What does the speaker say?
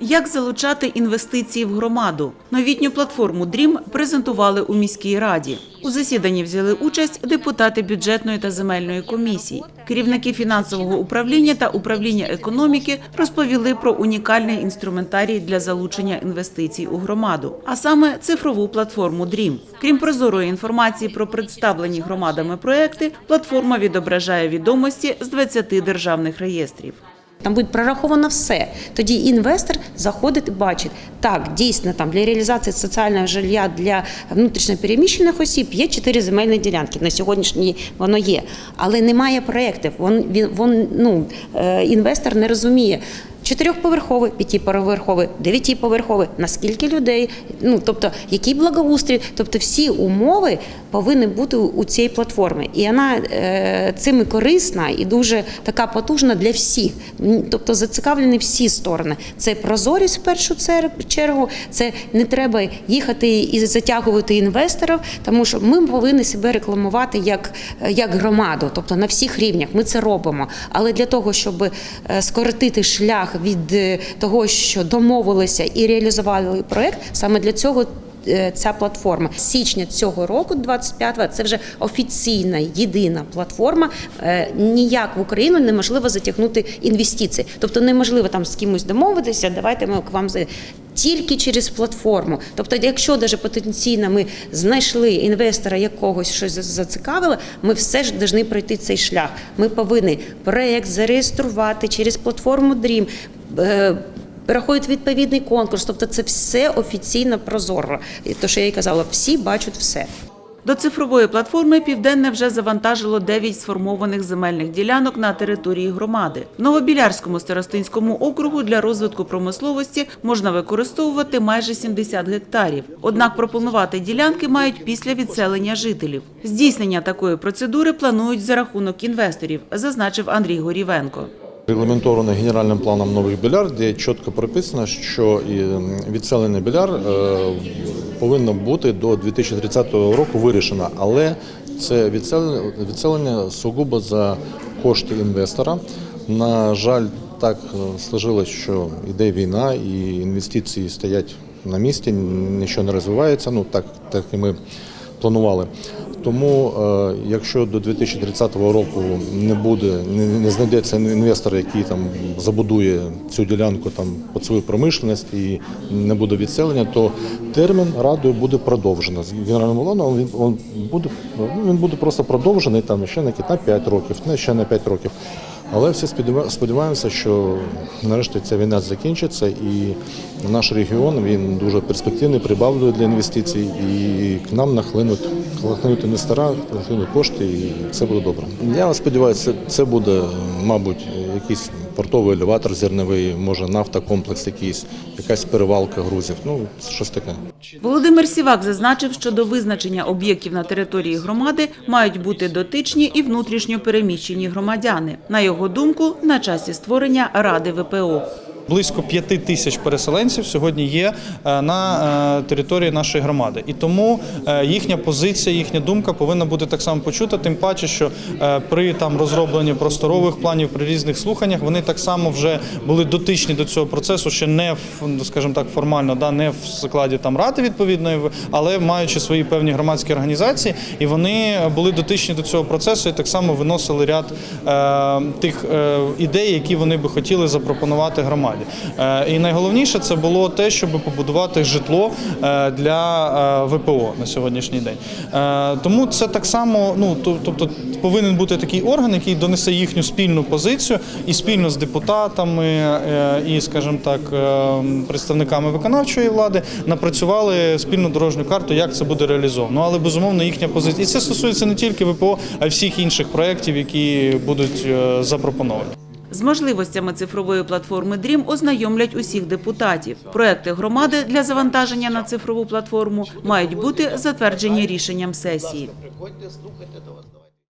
Як залучати інвестиції в громаду? Новітню платформу Дрім презентували у міській раді. У засіданні взяли участь депутати бюджетної та земельної комісії. Керівники фінансового управління та управління економіки розповіли про унікальний інструментарій для залучення інвестицій у громаду, а саме цифрову платформу Дрім. Крім прозорої інформації про представлені громадами проекти, платформа відображає відомості з 20 державних реєстрів. Там буде прораховано все. Тоді інвестор заходить і бачить, так, дійсно, там для реалізації соціального жилья для внутрішньопереміщених осіб є чотири земельні ділянки. На сьогоднішній воно є. Але немає проєктів. Вон, він, вон, ну, е, інвестор не розуміє. Чотирьохповерховий, п'ятиповерховий, дев'ятиповерховий, наскільки людей, ну тобто який благоустрій, тобто всі умови повинні бути у цій платформі, і вона е, цим і корисна і дуже така потужна для всіх. Тобто зацікавлені всі сторони. Це прозорість в першу чергу. Це не треба їхати і затягувати інвесторів, тому що ми повинні себе рекламувати як, як громаду, тобто на всіх рівнях. Ми це робимо. Але для того, щоб е, скоротити шлях від е, того, що домовилися і реалізували проект, саме для цього. Е, Ця платформа з січня цього року, 25-го, це вже офіційна єдина платформа. Е, Ніяк в Україну неможливо затягнути інвестиції. Тобто неможливо там з кимось домовитися. Давайте ми к вам за- тільки через платформу. Тобто, якщо навіть потенційно ми знайшли інвестора якогось щось зацікавило, ми все ж повинні пройти цей шлях. Ми повинні проект зареєструвати через платформу Dream. Е, відповідний конкурс, тобто це все офіційно прозоро. І то, що я й казала, всі бачать все. До цифрової платформи Південне вже завантажило 9 сформованих земельних ділянок на території громади. В Новобілярському старостинському округу для розвитку промисловості можна використовувати майже 70 гектарів. Однак пропонувати ділянки мають після відселення жителів. Здійснення такої процедури планують за рахунок інвесторів, зазначив Андрій Горівенко. Регламентовано генеральним планом нових біляр, де чітко прописано, що і відселення біляр е, повинно бути до 2030 року вирішено, але це відселення, відселення сугубо за кошти інвестора. На жаль, так е, сложилось, що йде війна і інвестиції стоять на місці, нічого не розвивається. Ну так, так і ми планували. Тому, е, якщо до 2030 року не буде, не, знайдеться інвестор, який там забудує цю ділянку там під свою промишленість і не буде відселення, то термін радою буде продовжено. З генеральним планом він, він буде він буде просто продовжений там ще на на 5 років, не ще на 5 років. Але всі сподіва- сподіваємося, що нарешті ця війна закінчиться, і наш регіон він дуже перспективний, прибавлює для інвестицій, і к нам нахлинуть, нахлинуть інвестора, нахлинуть кошти, і все буде добре. Я сподіваюся, це буде, мабуть, якийсь портовий елеватор зерновий, може нафтокомплекс якийсь, якась перевалка грузів. Ну, щось таке. Володимир Сівак зазначив, що до визначення об'єктів на території громади мають бути дотичні і внутрішньо переміщені громадяни. На його думку, на часі створення Ради ВПО. Близько п'яти тисяч переселенців сьогодні є е, на е, території нашої громади, і тому е, їхня позиція, їхня думка повинна бути так само почута. Тим паче, що при там розробленні просторових планів, при різних слуханнях вони так само вже були дотичні до цього процесу, ще не в, ну, скажімо так, формально, да не в складі там ради відповідної, але маючи свої певні громадські організації, і вони були дотичні до цього процесу і так само виносили ряд е, тих е, ідей, які вони би хотіли запропонувати громаді. Е, і найголовніше це було те, щоб побудувати житло е, для е, ВПО на сьогоднішній день. Тому це так само, ну тобто повинен бути такий орган, який донесе їхню спільну позицію і спільно з депутатами і, скажімо так, представниками виконавчої влади напрацювали спільну дорожню карту, як це буде реалізовано. Але безумовно їхня позиція. І це стосується не тільки ВПО, а й всіх інших проєктів, які будуть запропоновані. З можливостями цифрової платформи Дрім ознайомлять усіх депутатів. Проекти громади для завантаження на цифрову платформу мають бути затверджені рішенням сесії.